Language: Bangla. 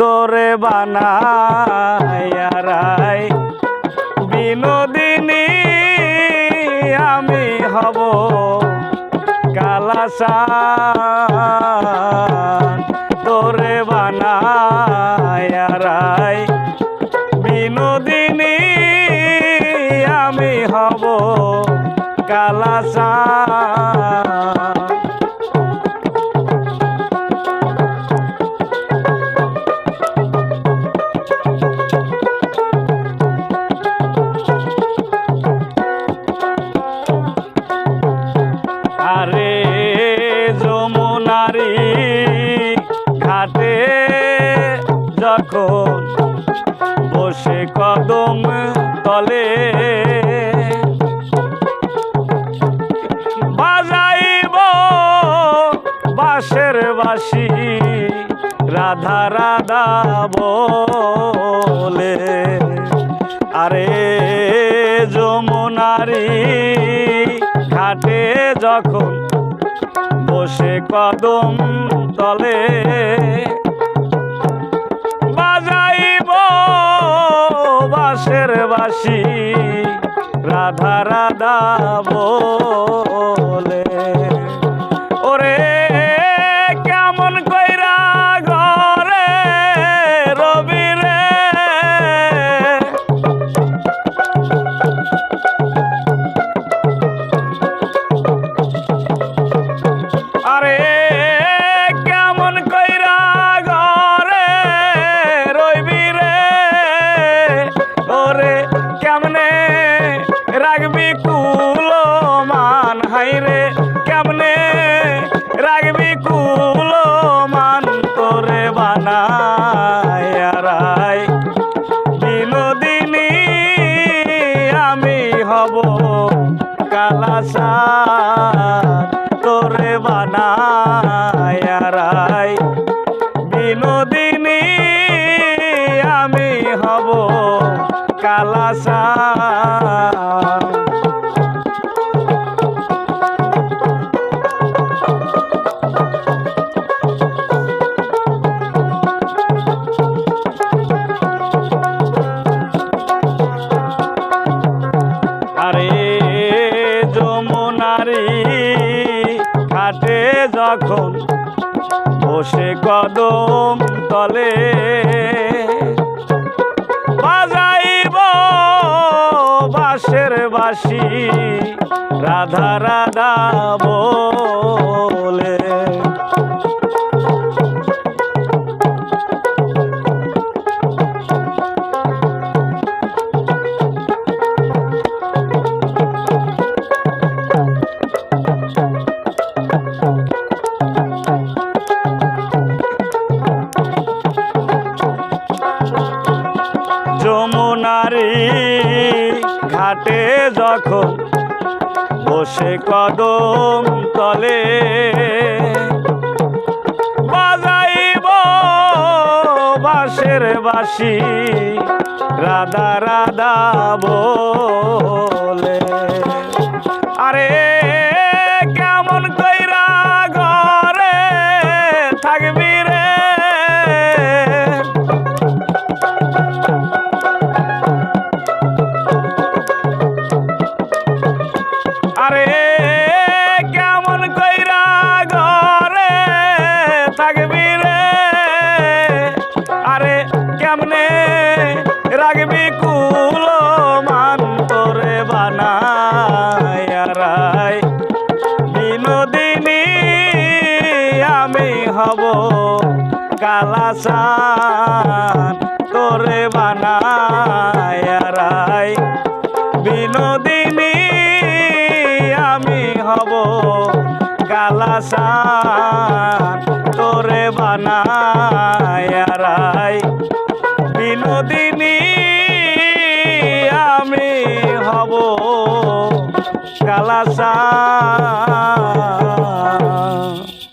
তোরে বানায়ারাই বিনোদিনী আমি হব কালাসান। তোরে বানায়ারাই বিনোদিনী আমি হব কালাসান। কদম তলে। বাজাইব বাঁশের বাসি রাধা রাধা বলে। আরে যমুনারি ঘাটে যখন বসে কদম তলে বাঁশের বাসি রাধা রাধা বলে। কুলো মান হাই রে কেমনে রাখবি কুলো মান তোরে বানায় বিনোদিনী, আমি হব কালাসা, তোরে বানায় বিনোদিনী, আমি হব কালাসা ঘাটে যখন বসে কদম তলে বাজাইব বাসের বাসি রাধা রাধা ঘাটে যখন বসে কদম তলে বাজাইব বাঁশের বাসি রাধা রাধা বলে। আরে বানায় বিনোদিনী, আমি হব কালাসান তোরে বানায় বিনোদিনী, আমি হব কালাসান তোরে বানায় বিনোদিনী, আমি হব কালাসা